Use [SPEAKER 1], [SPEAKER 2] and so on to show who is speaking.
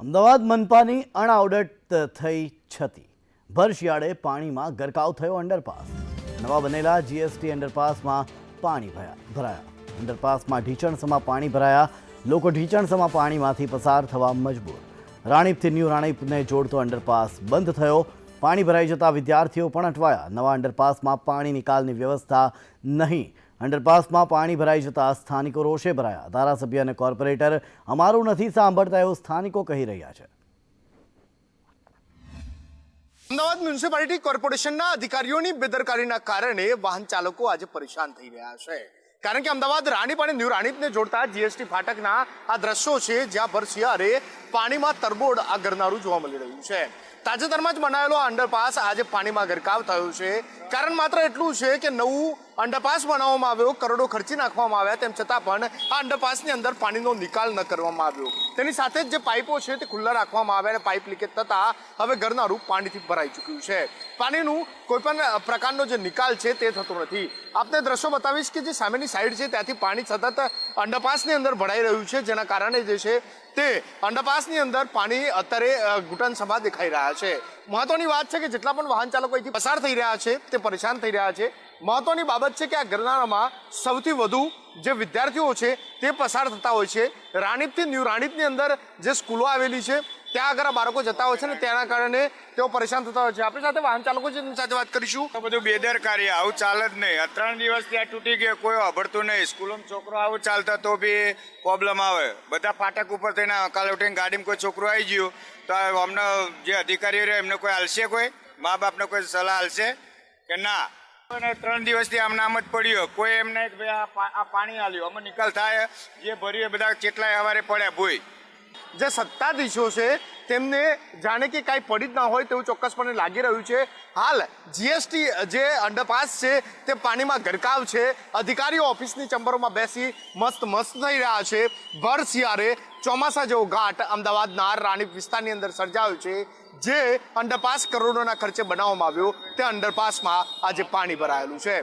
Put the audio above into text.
[SPEAKER 1] અમદાવાદ મનપાની અણાવડત થઈ છતી. ભરશિયાળે પાણીમાં ગરકાવ થયો અંડરપાસ. નવા બનેલા જીએસટી અંડરપાસમાં પાણી ભરાયા ભરાયા. અંડરપાસમાં ઢીચણસમાં પાણી ભરાયા. લોકો ઢીચણસમાં પાણીમાંથી પસાર થવા મજબૂર. રાણીપથી ન્યૂ રાણીપને જોડતો અંડરપાસ બંધ થયો. પાણી ભરાઈ જતા વિદ્યાર્થીઓ પણ અટવાયા. નવા અંડરપાસમાં પાણી નિકાલની વ્યવસ્થા નહીં. અંડરપાસમાં પાણી ભરાઈ જતા સ્થાનિકો રોષે ભરાયા. ધારાસભ્ય અને કોર્પોરેટર અમારું નથી સાંભળતા એવું સ્થાનિકો કહી રહ્યા છે.
[SPEAKER 2] અમદાવાદ મ્યુનિસિપાલિટી કોર્પોરેશનના અધિકારીઓની બેદરકારીના કારણે વાહન ચાલકો આજે પરેશાન થઈ રહ્યા છે. કારણ કે અમદાવાદ રાણીપ અને ન્યૂ રાણીપને જોડતા જીએસટી ફાટકના આ દ્રશ્યો છે, જ્યાં ભર શિયાળે પાણીમાં તરબોળ આ ગરનારું જોવા મળી રહ્યું છે. તાજેતરમાં જ બનાવેલો આ અંડરપાસ આજે પાણીમાં ગરકાવ થયો છે. કારણ માત્ર એટલું છે કે નવું અંડરપાસ બનાવવામાં આવ્યો, કરોડો ખર્ચી નાખવામાં આવ્યા, તેમ છતાં પણ આ અંડરપાસની અંદર પાણીનો નિકાલ ન કરવામાં આવ્યો. તેની સાથે જ જે પાઇપો છે તે ખુલ્લા રાખવામાં આવ્યા અને પાઇપ લીકેજ થતાં હવે ગરનારું પાણીથી ભરાઈ ચૂક્યું છે. પાણીનું કોઈપણ પ્રકારનો જે નિકાલ છે તે થતો નથી. આપને દ્રશ્યો બતાવીશ કે જે સામેની સાઈડ છે ત્યાંથી પાણી સતત અંડરપાસની અંદર ભરાઈ રહ્યું છે, જેના કારણે જે છે તે અંડરપાસની અંદર પાણી અત્યારે ઘૂંટણ સમા દેખાઈ રહ્યા છે. મહત્વની વાત છે કે જેટલા પણ વાહન ચાલકો અહીંથી પસાર થઈ રહ્યા છે, તે પરેશાન થઈ રહ્યા છે. મહત્વની બાબત છે કે આ ગરનાળામાં સૌથી વધુ જે વિદ્યાર્થીઓ છે તે પસાર થતા હોય છે. રાણીપથી ન્યૂ, રાણીપની અંદર જે સ્કૂલો આવેલી છે, ત્યાં આગળ બાળકો જતા હોય છે ને તેના કારણે તેઓ પરેશાન થતા હોય છે. આપણી સાથે વાહન ચાલકો છે એની સાથે વાત કરીશું.
[SPEAKER 3] તો બધું બેદરકારી આવું ચાલે જ નહીં. આ ત્રણ દિવસ ત્યાં તૂટી ગયો, કોઈ અભડતું નહીં. સ્કૂલોમાં છોકરો આવું ચાલતા તો બી પ્રોબ્લેમ આવે. બધા ફાટક ઉપર થઈને કાલે ઉઠીને ગાડીમાં કોઈ છોકરો આવી ગયું, તો અમને જે અધિકારીઓ એમને કોઈ હાલશે કોઈ? મા બાપને કોઈ સલાહ હાલશે કે ના? અને ત્રણ દિવસથી આમ નામ જ પડ્યો. કોઈ એમને કે ભાઈ આ પાણી હાલ્યું અમે નિકાલ થાય, જે ભર્યું બધા કેટલાય હવારે પડ્યા ભોય.
[SPEAKER 2] જે સત્તાધીશો છે તેમને જાણે કે કાંઈ પડી જ ના હોય તેવું ચોક્કસપણે લાગી રહ્યું છે. હાલ જીએસટી જે અંડરપાસ છે, તે પાણીમાં ગરકાવ છે. અધિકારીઓ ઓફિસની ચંબરોમાં બેસી મસ્ત મસ્ત થઈ રહ્યા છે. ભર શિયાળે ચોમાસા જેવો ઘાટ અમદાવાદના રાણીપ વિસ્તારની અંદર સર્જાયો છે. જે અંડરપાસ કરોડોના ખર્ચે બનાવવામાં આવ્યો, તે અંડરપાસમાં આજે પાણી ભરાયેલું છે.